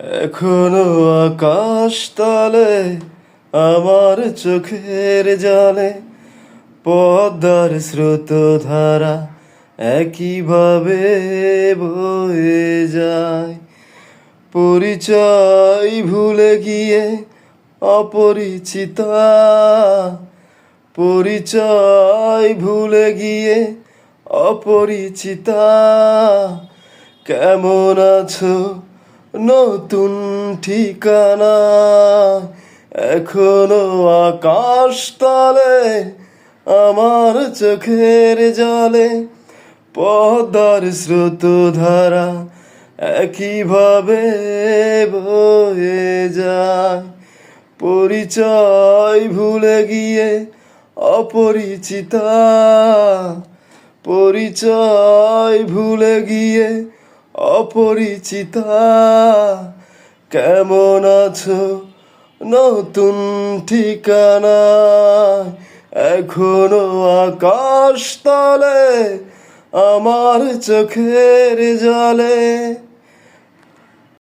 এখনও আকাশ তলে আমার চোখের জলে, পদ্মার স্রোত ধারা একইভাবে বয়ে যায়। পরিচয় ভুলে গিয়ে অপরিচিতা, পরিচয় ভুলে গিয়ে অপরিচিতা, কেমন আছো নতুন ঠিকানা। এখনও আকাশ তলে, আমার চোখের জলে, পদ্মার স্রোত ধারা একইভাবে বয়ে যায়। পরিচয় ভুলে গিয়ে অপরিচিতা, পরিচয় ভুলে গিয়ে অপরিচিতা কেমন আছো? নতুন ঠিকানা এখনও আকাশ তলে আমার চোখের জলে।